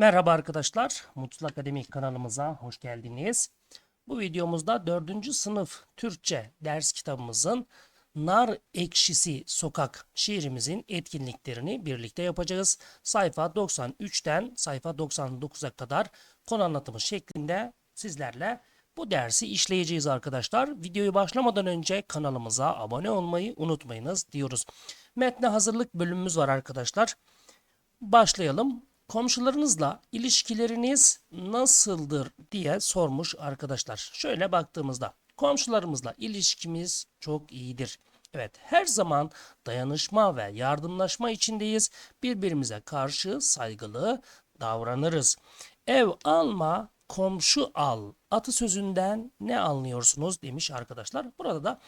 Merhaba arkadaşlar, Mutlu Akademik kanalımıza hoş geldiniz. Bu videomuzda 4. sınıf Türkçe ders kitabımızın Nar Ekşisi Sokak şiirimizin etkinliklerini birlikte yapacağız. Sayfa 93'ten sayfa 99'a kadar konu anlatımı şeklinde sizlerle bu dersi işleyeceğiz arkadaşlar. Videoyu başlamadan önce kanalımıza abone olmayı unutmayınız diyoruz. Metne hazırlık bölümümüz var arkadaşlar. Başlayalım. Komşularınızla ilişkileriniz nasıldır diye sormuş arkadaşlar. Şöyle baktığımızda komşularımızla ilişkimiz çok iyidir. Evet her zaman dayanışma ve yardımlaşma içindeyiz. Birbirimize karşı saygılı davranırız. Ev alma, komşu al atasözünden ne anlıyorsunuz demiş arkadaşlar. Burada da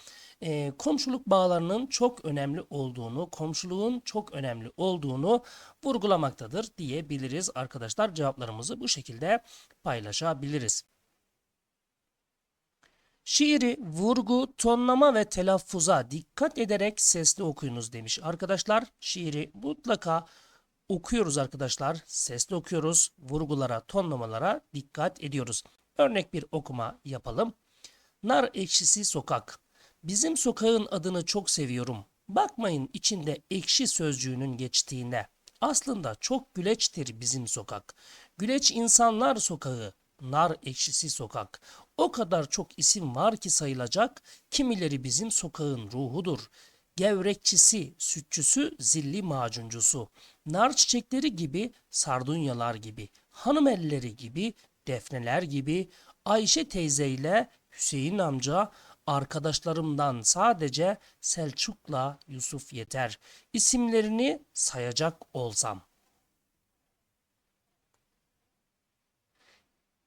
e, komşuluk bağlarının çok önemli olduğunu, komşuluğun çok önemli olduğunu vurgulamaktadır diyebiliriz arkadaşlar. Cevaplarımızı bu şekilde paylaşabiliriz. Şiiri vurgu, tonlama ve telaffuza dikkat ederek sesli okuyunuz demiş arkadaşlar. Şiiri mutlaka okuyoruz arkadaşlar. Sesli okuyoruz. Vurgulara, tonlamalara dikkat ediyoruz. Örnek bir okuma yapalım. Nar ekşisi sokak. Bizim sokağın adını çok seviyorum. Bakmayın içinde ekşi sözcüğünün geçtiğine. Aslında çok güleçtir bizim sokak. Güleç insanlar sokağı, nar ekşisi sokak. O kadar çok isim var ki sayılacak. Kimileri bizim sokağın ruhudur. Gevrekçisi, sütçüsü, zilli macuncusu. Nar çiçekleri gibi, sardunyalar gibi, hanım elleri gibi, defneler gibi, Ayşe teyzeyle Hüseyin amca, arkadaşlarımdan sadece Selçuk'la Yusuf yeter. İsimlerini sayacak olsam.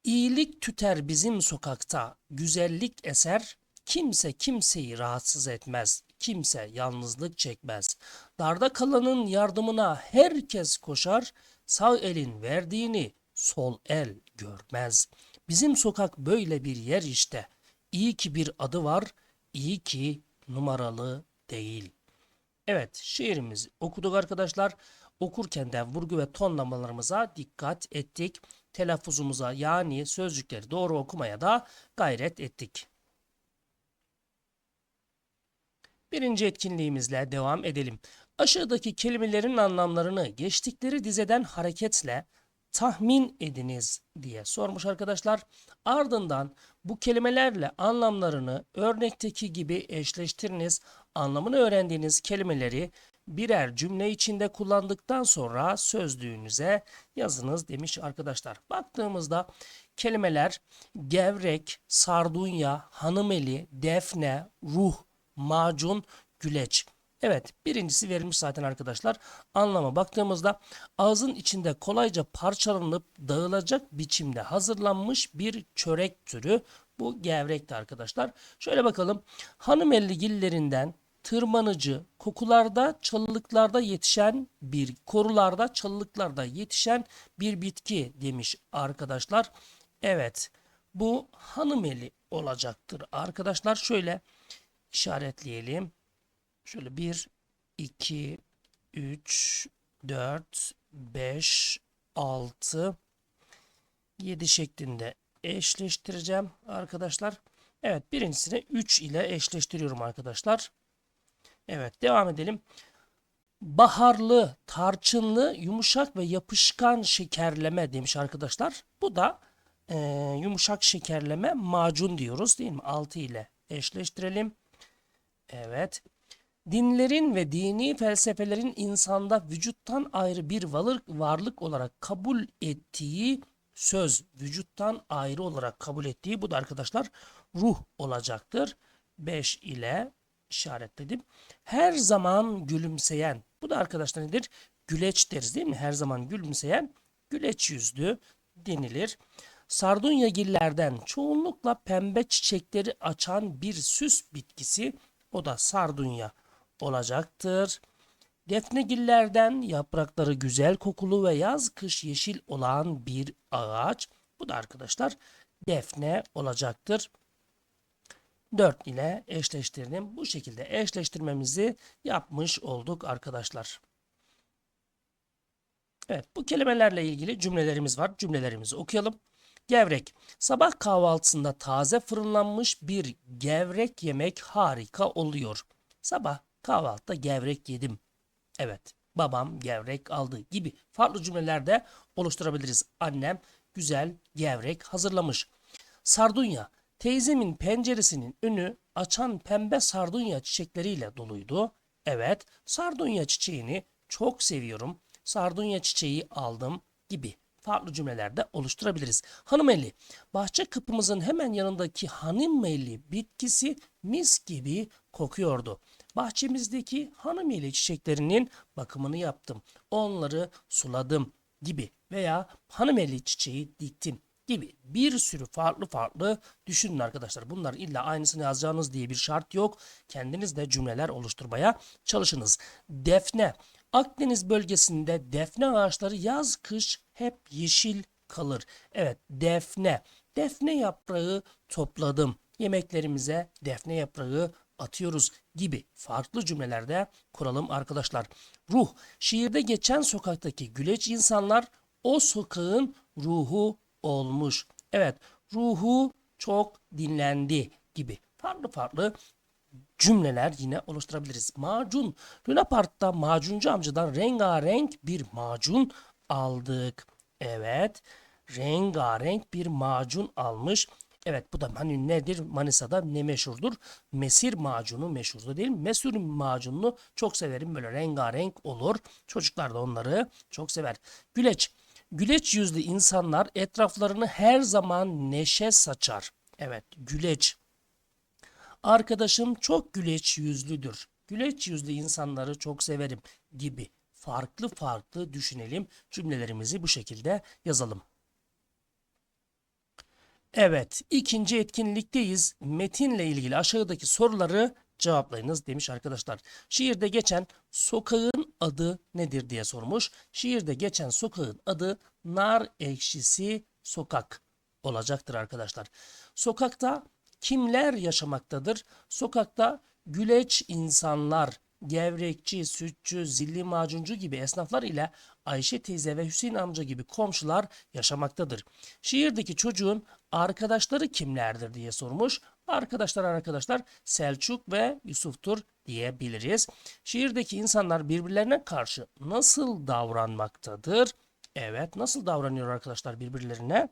İyilik tüter bizim sokakta, güzellik eser, kimse kimseyi rahatsız etmez, kimse yalnızlık çekmez. Darda kalanın yardımına herkes koşar, sağ elin verdiğini sol el görmez. Bizim sokak böyle bir yer işte. İyi ki bir adı var, iyi ki numaralı değil. Evet, şiirimizi okuduk arkadaşlar. Okurken de vurgu ve tonlamalarımıza dikkat ettik. Telaffuzumuza yani sözcükleri doğru okumaya da gayret ettik. Birinci etkinliğimizle devam edelim. Aşağıdaki kelimelerin anlamlarını geçtikleri dizeden hareketle tahmin ediniz diye sormuş arkadaşlar. Ardından bu kelimelerle anlamlarını örnekteki gibi eşleştiriniz. Anlamını öğrendiğiniz kelimeleri birer cümle içinde kullandıktan sonra sözlüğünüze yazınız demiş arkadaşlar. Baktığımızda kelimeler gevrek, sardunya, hanımeli, defne, ruh, macun, güleç. Evet birincisi verilmiş zaten arkadaşlar. Anlama baktığımızda ağzın içinde kolayca parçalanıp dağılacak biçimde hazırlanmış bir çörek türü. Bu gevrekti arkadaşlar. Şöyle bakalım. Hanımelligillerinden tırmanıcı, kokularda, çalılıklarda yetişen bir, korularda, çalılıklarda yetişen bir bitki demiş arkadaşlar. Evet bu hanımeli olacaktır arkadaşlar. Şöyle işaretleyelim. Şöyle 1, 2, 3, 4, 5, 6, 7 şeklinde eşleştireceğim arkadaşlar. Evet birincisini 3 ile eşleştiriyorum arkadaşlar. Evet devam edelim. Baharlı, tarçınlı, yumuşak ve yapışkan şekerleme demiş arkadaşlar. Bu da e, yumuşak şekerleme macun diyoruz değil mi? 6 ile eşleştirelim. Evet. Dinlerin ve dini felsefelerin insanda vücuttan ayrı bir varlık, olarak kabul ettiği söz, vücuttan ayrı olarak kabul ettiği bu da arkadaşlar ruh olacaktır. 5 ile işaretledim. Her zaman gülümseyen. Bu da arkadaşlar nedir? Güleç deriz değil mi? Her zaman gülümseyen güleç yüzlü denilir. Sardunyagillerden çoğunlukla pembe çiçekleri açan bir süs bitkisi o da sardunya olacaktır. Defnegillerden yaprakları güzel kokulu ve yaz kış yeşil olan bir ağaç. Bu da arkadaşlar defne olacaktır. 4 ile eşleştirdim. Bu şekilde eşleştirmemizi yapmış olduk arkadaşlar. Evet bu kelimelerle ilgili cümlelerimiz var. Cümlelerimizi okuyalım. Gevrek. Sabah kahvaltısında taze fırınlanmış bir gevrek yemek harika oluyor. Sabah kahvaltıda gevrek yedim. Evet babam gevrek aldı gibi farklı cümlelerde oluşturabiliriz. Annem güzel gevrek hazırlamış. Sardunya. Teyzemin penceresinin önü açan pembe sardunya çiçekleriyle doluydu. Evet, sardunya çiçeğini çok seviyorum. Sardunya çiçeği aldım gibi farklı cümlelerde oluşturabiliriz. Hanımeli, bahçe kapımızın hemen yanındaki hanımeli bitkisi mis gibi kokuyordu. Bahçemizdeki hanımeli çiçeklerinin bakımını yaptım. Onları suladım gibi veya hanımeli çiçeği diktim gibi bir sürü farklı farklı düşünün arkadaşlar. Bunlar illa aynısını yazacağınız diye bir şart yok. Kendiniz de cümleler oluşturmaya çalışınız. Defne. Akdeniz bölgesinde defne ağaçları yaz kış hep yeşil kalır. Evet defne. Defne yaprağı topladım. Yemeklerimize defne yaprağı atıyoruz gibi farklı cümlelerde kuralım arkadaşlar. Ruh. Şiirde geçen sokaktaki güleç insanlar o sokağın ruhu olmuş. Evet, ruhu çok dinlendi gibi farklı farklı cümleler yine oluşturabiliriz. Macun. Luna Park'ta macuncu amcadan rengarenk bir macun aldık. Evet, rengarenk bir macun almış. Evet bu da hani nedir? Manisa'da ne meşhurdur? Mesir macunu meşhurdur değil mi? Mesir macununu çok severim. Böyle rengarenk olur. Çocuklar da onları çok sever. Güleç. Güleç yüzlü insanlar etraflarını her zaman neşe saçar. Evet, güleç. Arkadaşım çok güleç yüzlüdür. Güleç yüzlü insanları çok severim gibi farklı farklı düşünelim. Cümlelerimizi bu şekilde yazalım. Evet, ikinci etkinlikteyiz. Metinle ilgili aşağıdaki soruları cevaplayınız demiş arkadaşlar. Şiirde geçen sokağın adı nedir diye sormuş. Şiirde geçen sokağın adı Nar Ekşisi Sokak olacaktır arkadaşlar. Sokakta kimler yaşamaktadır? Sokakta güleç insanlar, gevrekçi, sütçü, zilli macuncu gibi esnaflar ile Ayşe teyze ve Hüseyin amca gibi komşular yaşamaktadır. Şiirdeki çocuğun arkadaşları kimlerdir diye sormuş. Arkadaşlar arkadaşlar Selçuk ve Yusuf'tur diyebiliriz. Şiirdeki insanlar birbirlerine karşı nasıl davranmaktadır? Evet nasıl davranıyor arkadaşlar birbirlerine?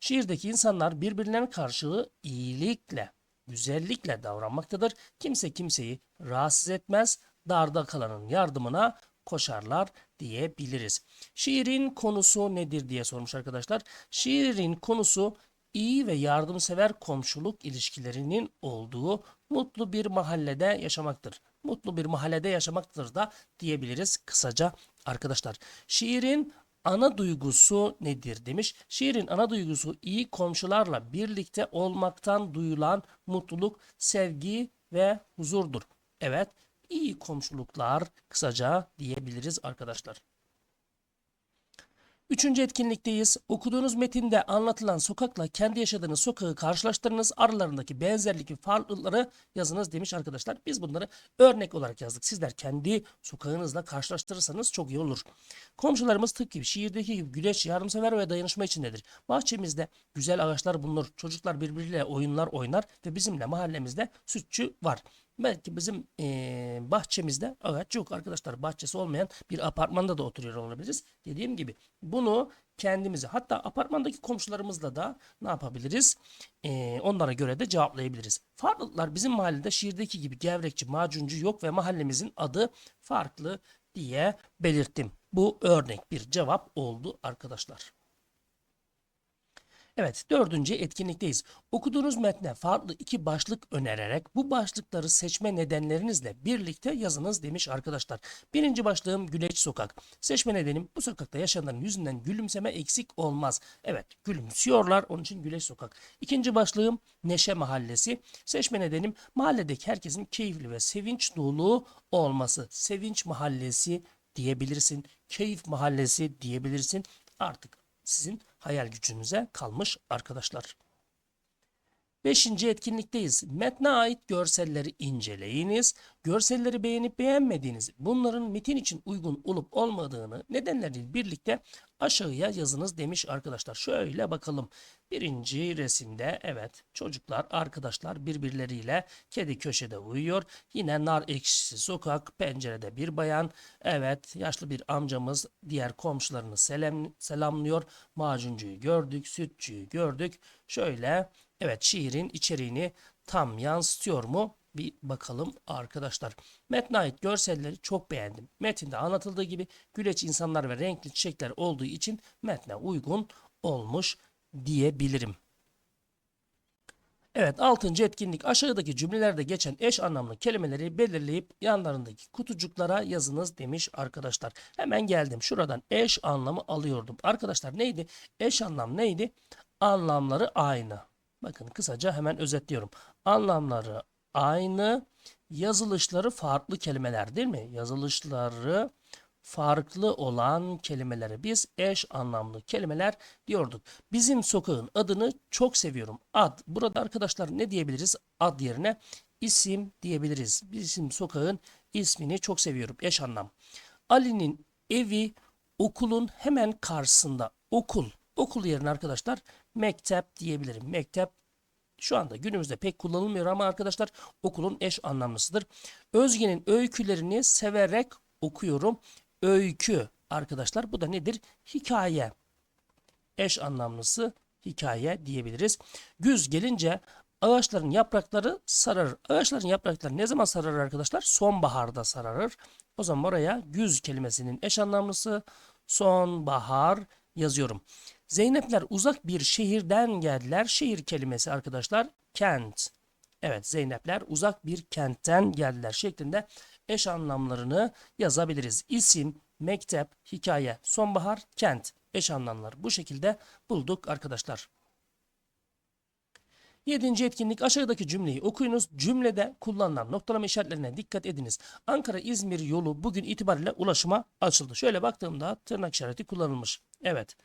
Şiirdeki insanlar birbirlerine karşı iyilikle, güzellikle davranmaktadır. Kimse kimseyi rahatsız etmez, darda kalanın yardımına koşarlar diyebiliriz. Şiirin konusu nedir diye sormuş arkadaşlar. Şiirin konusu iyi ve yardımsever komşuluk ilişkilerinin olduğu mutlu bir mahallede yaşamaktır. Mutlu bir mahallede yaşamaktır da diyebiliriz kısaca arkadaşlar. Şiirin ana duygusu nedir demiş. Şiirin ana duygusu iyi komşularla birlikte olmaktan duyulan mutluluk, sevgi ve huzurdur. Evet, iyi komşuluklar kısaca diyebiliriz arkadaşlar. Üçüncü etkinlikteyiz. Okuduğunuz metinde anlatılan sokakla kendi yaşadığınız sokağı karşılaştırınız. Aralarındaki benzerlik ve farklılıkları yazınız demiş arkadaşlar. Biz bunları örnek olarak yazdık. Sizler kendi sokağınızla karşılaştırırsanız çok iyi olur. Komşularımız tıpkı gibi şiirdeki gibi güleç, yardımsever ve dayanışma içindedir. Bahçemizde güzel ağaçlar bulunur. Çocuklar birbiriyle oyunlar oynar ve bizimle mahallemizde sütçü var. Belki bizim e, bahçemizde ağaç yok arkadaşlar. Bahçesi olmayan bir apartmanda da oturuyor olabiliriz. Dediğim gibi bunu kendimize hatta apartmandaki komşularımızla da ne yapabiliriz? E, onlara göre de cevaplayabiliriz. Farklılıklar bizim mahallede şiirdeki gibi gevrekçi, macuncu yok ve mahallemizin adı farklı diye belirttim. Bu örnek bir cevap oldu arkadaşlar. Evet, dördüncü etkinlikteyiz. Okuduğunuz metne farklı iki başlık önererek bu başlıkları seçme nedenlerinizle birlikte yazınız demiş arkadaşlar. Birinci başlığım Güleç Sokak. Seçme nedenim bu sokakta yaşayanların yüzünden gülümseme eksik olmaz. Evet, gülümsüyorlar onun için Güleç Sokak. İkinci başlığım Neşe Mahallesi. Seçme nedenim mahalledeki herkesin keyifli ve sevinç dolu olması. Sevinç Mahallesi diyebilirsin. Keyif Mahallesi diyebilirsin. Artık sizin hayal gücünüze kalmış arkadaşlar. Beşinci etkinlikteyiz. Metne ait görselleri inceleyiniz. Görselleri beğenip beğenmediğiniz, bunların metin için uygun olup olmadığını nedenleriyle birlikte aşağıya yazınız demiş arkadaşlar. Şöyle bakalım. Birinci resimde evet çocuklar, arkadaşlar birbirleriyle kedi köşede uyuyor. Yine nar ekşisi sokak, pencerede bir bayan. Evet yaşlı bir amcamız diğer komşularını selam, selamlıyor. Macuncuyu gördük, sütçüyü gördük. Şöyle evet şiirin içeriğini tam yansıtıyor mu? Bir bakalım arkadaşlar. Metne ait görselleri çok beğendim. Metinde anlatıldığı gibi güleç insanlar ve renkli çiçekler olduğu için metne uygun olmuş diyebilirim. Evet 6. etkinlik aşağıdaki cümlelerde geçen eş anlamlı kelimeleri belirleyip yanlarındaki kutucuklara yazınız demiş arkadaşlar. Hemen geldim şuradan eş anlamı alıyordum. Arkadaşlar neydi? Eş anlam neydi? Anlamları aynı. Bakın kısaca hemen özetliyorum. Anlamları aynı, yazılışları farklı kelimeler değil mi? Yazılışları farklı olan kelimelere biz eş anlamlı kelimeler diyorduk. Bizim sokağın adını çok seviyorum. Ad. Burada arkadaşlar ne diyebiliriz? Ad yerine isim diyebiliriz. Bizim sokağın ismini çok seviyorum. Eş anlam. Ali'nin evi okulun hemen karşısında. Okul. Okul yerine arkadaşlar mektep diyebilirim. Mektep şu anda günümüzde pek kullanılmıyor ama arkadaşlar okulun eş anlamlısıdır. Özge'nin öykülerini severek okuyorum. Öykü arkadaşlar bu da nedir? Hikaye. Eş anlamlısı hikaye diyebiliriz. Güz gelince ağaçların yaprakları sararır. Ağaçların yaprakları ne zaman sararır arkadaşlar? Sonbaharda sararır. O zaman oraya güz kelimesinin eş anlamlısı sonbahar yazıyorum. Zeynepler uzak bir şehirden geldiler. Şehir kelimesi arkadaşlar kent. Evet Zeynepler uzak bir kentten geldiler şeklinde eş anlamlarını yazabiliriz. İsim, mektep, hikaye, sonbahar, kent eş anlamları bu şekilde bulduk arkadaşlar. Yedinci etkinlik aşağıdaki cümleyi okuyunuz. Cümlede kullanılan noktalama işaretlerine dikkat ediniz. Ankara-İzmir yolu bugün itibariyle ulaşıma açıldı. Şöyle baktığımda tırnak işareti kullanılmış. Evet.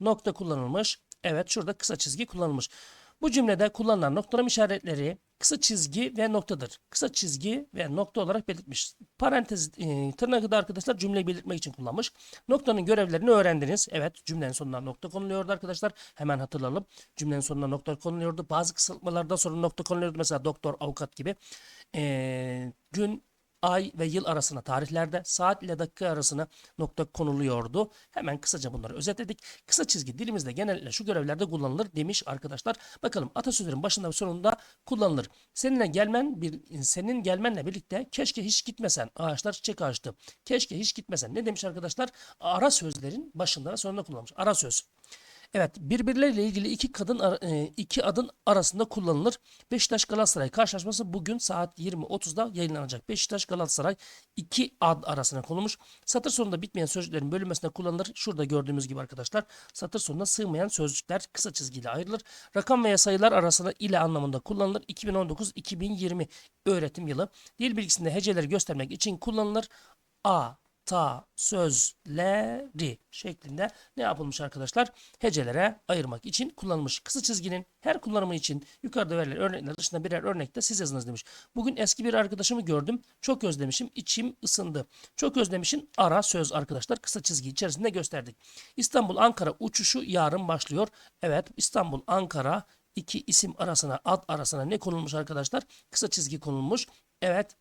Nokta kullanılmış. Evet şurada kısa çizgi kullanılmış. Bu cümlede kullanılan noktalama işaretleri kısa çizgi ve noktadır. Kısa çizgi ve nokta olarak belirtmiş. Parantez e, da arkadaşlar cümleyi belirtmek için kullanmış. Noktanın görevlerini öğrendiniz. Evet cümlenin sonuna nokta konuluyordu arkadaşlar. Hemen hatırlayalım. Cümlenin sonuna nokta konuluyordu. Bazı kısaltmalardan sonra nokta konuluyordu. Mesela doktor, avukat gibi. E, gün, ay ve yıl arasına tarihlerde saat ile dakika arasına nokta konuluyordu. Hemen kısaca bunları özetledik. Kısa çizgi dilimizde genellikle şu görevlerde kullanılır demiş arkadaşlar. Bakalım atasözlerin başında ve sonunda kullanılır. Seninle gelmen bir senin gelmenle birlikte keşke hiç gitmesen ağaçlar çiçek açtı. Keşke hiç gitmesen. Ne demiş arkadaşlar? Ara sözlerin başında ve sonunda kullanılmış. Ara söz. Evet birbirleriyle ilgili iki kadın e, iki adın arasında kullanılır. Beşiktaş Galatasaray karşılaşması bugün saat 20.30'da yayınlanacak. Beşiktaş Galatasaray iki ad arasına konulmuş. Satır sonunda bitmeyen sözcüklerin bölünmesine kullanılır. Şurada gördüğümüz gibi arkadaşlar satır sonuna sığmayan sözcükler kısa çizgiyle ayrılır. Rakam veya sayılar arasında ile anlamında kullanılır. 2019-2020 öğretim yılı. Dil bilgisinde heceleri göstermek için kullanılır. A, ta, sözleri şeklinde ne yapılmış arkadaşlar? Hecelere ayırmak için kullanılmış. Kısa çizginin her kullanımı için yukarıda verilen örnekler dışında birer örnek de siz yazınız demiş. Bugün eski bir arkadaşımı gördüm. Çok özlemişim. içim ısındı. Çok özlemişin ara söz arkadaşlar. Kısa çizgi içerisinde gösterdik. İstanbul Ankara uçuşu yarın başlıyor. Evet İstanbul Ankara iki isim arasına ad arasına ne konulmuş arkadaşlar? Kısa çizgi konulmuş. Evet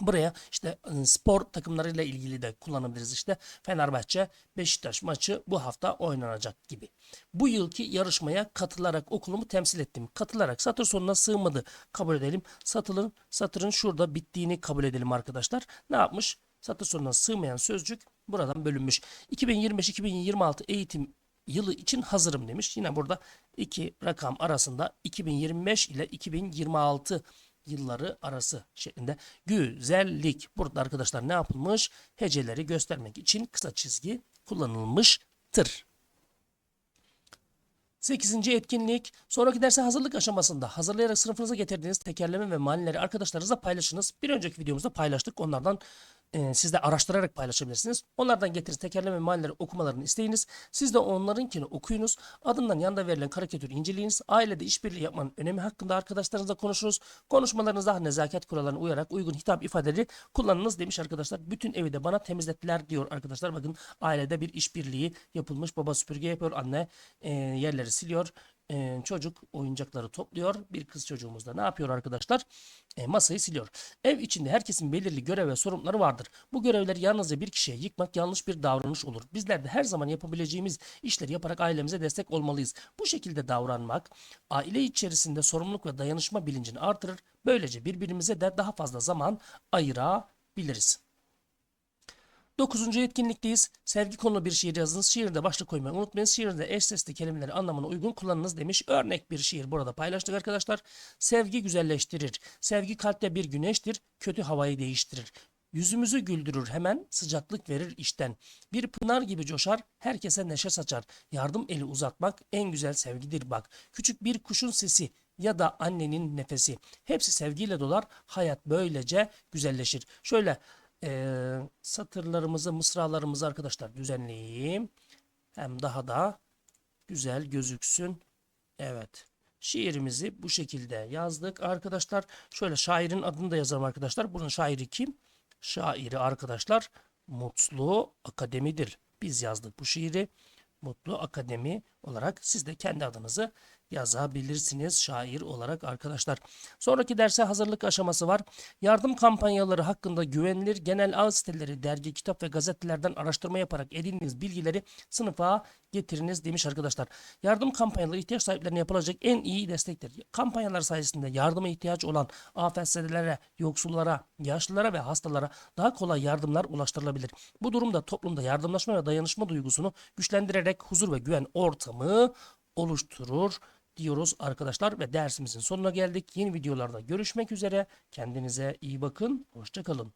Buraya işte ıı, spor takımlarıyla ilgili de kullanabiliriz. İşte Fenerbahçe Beşiktaş maçı bu hafta oynanacak gibi. Bu yılki yarışmaya katılarak okulumu temsil ettim. Katılarak satır sonuna sığmadı. Kabul edelim. Satırın, satırın şurada bittiğini kabul edelim arkadaşlar. Ne yapmış? Satır sonuna sığmayan sözcük buradan bölünmüş. 2025-2026 eğitim yılı için hazırım demiş. Yine burada iki rakam arasında 2025 ile 2026 yılları arası şeklinde güzellik. Burada arkadaşlar ne yapılmış? Heceleri göstermek için kısa çizgi kullanılmıştır. 8. etkinlik. Sonraki derse hazırlık aşamasında hazırlayarak sınıfınıza getirdiğiniz tekerleme ve manileri arkadaşlarınızla paylaşınız. Bir önceki videomuzda paylaştık. Onlardan e, siz de araştırarak paylaşabilirsiniz. Onlardan getiriniz tekerleme manileri okumalarını isteyiniz. Siz de onlarınkini okuyunuz. Adından yanında verilen karikatürü inceleyiniz. Ailede işbirliği yapmanın önemi hakkında arkadaşlarınızla konuşuruz. Konuşmalarınızda nezaket kurallarına uyarak uygun hitap ifadeleri kullanınız demiş arkadaşlar. Bütün evi de bana temizlettiler diyor arkadaşlar. Bakın ailede bir işbirliği yapılmış. Baba süpürge yapıyor. Anne e, yerleri siliyor. E, çocuk oyuncakları topluyor. Bir kız çocuğumuz da ne yapıyor arkadaşlar? E, masayı siliyor. Ev içinde herkesin belirli görev ve sorumlulukları vardır. Bu görevleri yalnızca bir kişiye yıkmak yanlış bir davranış olur. Bizler de her zaman yapabileceğimiz işleri yaparak ailemize destek olmalıyız. Bu şekilde davranmak aile içerisinde sorumluluk ve dayanışma bilincini artırır. Böylece birbirimize de daha fazla zaman ayırabiliriz. Dokuzuncu etkinlikteyiz. Sevgi konulu bir şiir yazınız. Şiirde başlık koymayı unutmayın. Şiirde eş sesli kelimeleri anlamına uygun kullanınız demiş. Örnek bir şiir burada paylaştık arkadaşlar. Sevgi güzelleştirir. Sevgi kalpte bir güneştir. Kötü havayı değiştirir. Yüzümüzü güldürür hemen sıcaklık verir işten. Bir pınar gibi coşar herkese neşe saçar. Yardım eli uzatmak en güzel sevgidir bak. Küçük bir kuşun sesi ya da annenin nefesi. Hepsi sevgiyle dolar. Hayat böylece güzelleşir. Şöyle eee, satırlarımızı, mısralarımızı arkadaşlar düzenleyeyim. Hem daha da güzel gözüksün. Evet. Şiirimizi bu şekilde yazdık arkadaşlar. Şöyle şairin adını da yazalım arkadaşlar. Bunun şairi kim? Şairi arkadaşlar Mutlu Akademi'dir. Biz yazdık bu şiiri. Mutlu Akademi olarak siz de kendi adınızı yazabilirsiniz şair olarak arkadaşlar. Sonraki derse hazırlık aşaması var. Yardım kampanyaları hakkında güvenilir genel ağ siteleri, dergi, kitap ve gazetelerden araştırma yaparak edindiğiniz bilgileri sınıfa getiriniz demiş arkadaşlar. Yardım kampanyaları ihtiyaç sahiplerine yapılacak en iyi destektir. Kampanyalar sayesinde yardıma ihtiyaç olan AFS'lere, yoksullara, yaşlılara ve hastalara daha kolay yardımlar ulaştırılabilir. Bu durumda toplumda yardımlaşma ve dayanışma duygusunu güçlendirerek huzur ve güven ortamı oluşturur diyoruz arkadaşlar ve dersimizin sonuna geldik. Yeni videolarda görüşmek üzere. Kendinize iyi bakın. Hoşçakalın.